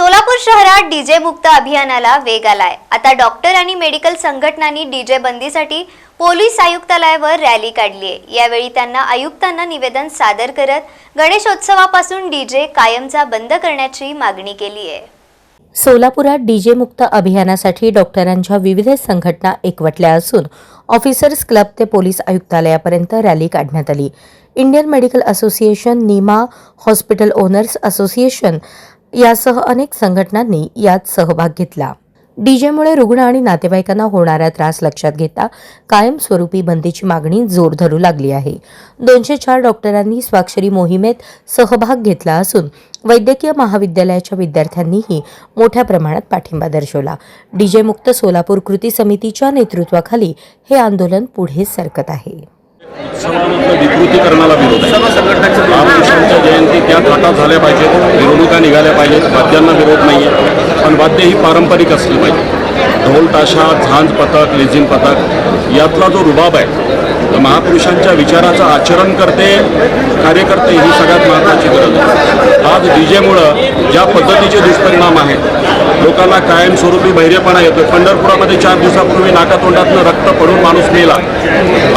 सोलापूर शहरात डीजे मुक्त अभियानाला वेग आलाय. आता डॉक्टर आणि मेडिकल संघटनांनी डीजे बंदीसाठी पोलीस आयुक्तालयावर रॅली काढली आहे यावेळी त्यांना आयुक्तांना निवेदन सादर करत गणेशोत्सवापासून डीजे कायमचा बंद करण्याची मागणी केली आहे सोलापुरात डीजे मुक्त अभियानासाठी डॉक्टरांच्या विविध संघटना एकवटल्या असून ऑफिसर्स क्लब ते पोलीस आयुक्तालयापर्यंत रॅली काढण्यात आली. Indian Medical Association NIMA Hospital Owners Association यासह अनेक संघटनांनी यात सहभाग घेतला. डीजेमुळे रुग्ण आणि नातेवाईकांना होणारा त्रास लक्षात घेता कायमस्वरूपी बंदीची मागणी जोर धरू लागली आहे. दोनशे चार डॉक्टरांनी स्वाक्षरी मोहिमेत सहभाग घेतला असून वैद्यकीय महाविद्यालयाच्या विद्यार्थ्यांनीही मोठ्या प्रमाणात पाठिंबा दर्शवला. डीजे मुक्त सोलापूर कृती समितीच्या नेतृत्वाखाली हे आंदोलन पुढे सरकत आहे उत्सवामधलं विकृतीकरणाला विरोध आहे महापुरुषांच्या जयंती त्या थाटात झाल्या पाहिजेत मिरवणुका निघाल्या पाहिजेत वाद्यांना विरोध नाही आहे पण वाद्य ही पारंपरिक असली पाहिजे. ढोल ताशा झांज पथक लेझिम पथक यातला जो रुबाब आहे तर महापुरुषांच्या विचाराचं आचरण करते कार्यकर्ते ही सगळ्यात महत्त्वाची गरज आहे. आज डीजेमुळं ज्या पद्धतीचे दुष्परिणाम आहेत लोकांना कायमस्वरूपी बहिरेपणा येतो पंढरपुरामध्ये चार दिवसापूर्वी नाकातोंडातनं रक्त पडून माणूस मेला.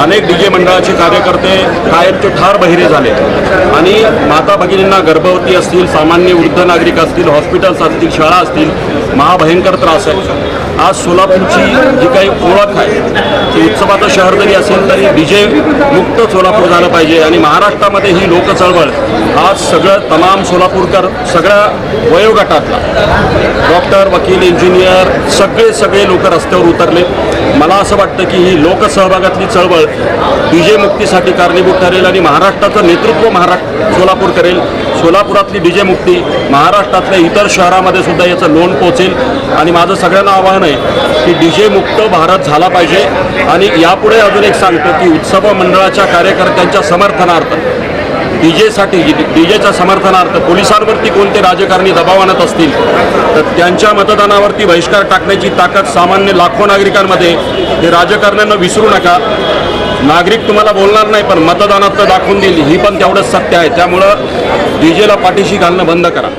अनेक डीजे मंडळाचे कार्यकर्ते कायमचे ठार बहिरे झाले. आणि माता भगिनींना गर्भवती असतील सामान्य वृद्ध नागरिक असतील हॉस्पिटल्स असतील शाळा असतील महाभयंकर त्रास आहे. आज सोलापूरची जी काही ओळख आहे ती उत्सवाचं शहर जरी असेल तरी डीजे मुक्त सोलापूर झालं पाहिजे. आणि महाराष्ट्रामध्ये ही लोक चळवळ आज सगळं तमाम सोलापूरकर सगळ्या वयोगटातला डॉक्टर वकील इंजिनियर सगळे सगळे लोक रस्त्यावर उतरले. मला असं वाटतं की ही लोकसहभागातली चळवळ डीजे मुक्तीसाठी कारणीभूत ठरेल आणि महाराष्ट्राचं नेतृत्व महाराष्ट्र सोलापूर करेल. सोलापुरातली डीजे मुक्ती महाराष्ट्रातल्या इतर शहरामध्ये सुद्धा याचं लोन पोचेल. आणि माझं सगळ्यांना आवाहन आहे की डीजे मुक्त भारत झाला पाहिजे. आणि यापुढे अजून एक सांगतो की उत्सव मंडळाच्या कार्यकर्त्यांच्या समर्थनार्थ डीजेसाठी डीजेच्या समर्थनार्थ पोलिसांवरती कोणते राजकारणी दबाव आणत असतील तर त्यांच्या मतदानावरती बहिष्कार टाकण्याची ताकद सामान्य लाखो नागरिकांमध्ये हे राजकारण्यांना विसरू नका. नागरिक तुम्हाला बोलणार नाही पण मतदानात तर दाखवून देईल ही पण तेवढंच सत्य आहे. त्यामुळं डीजेला पाठीशी घालणं बंद करा.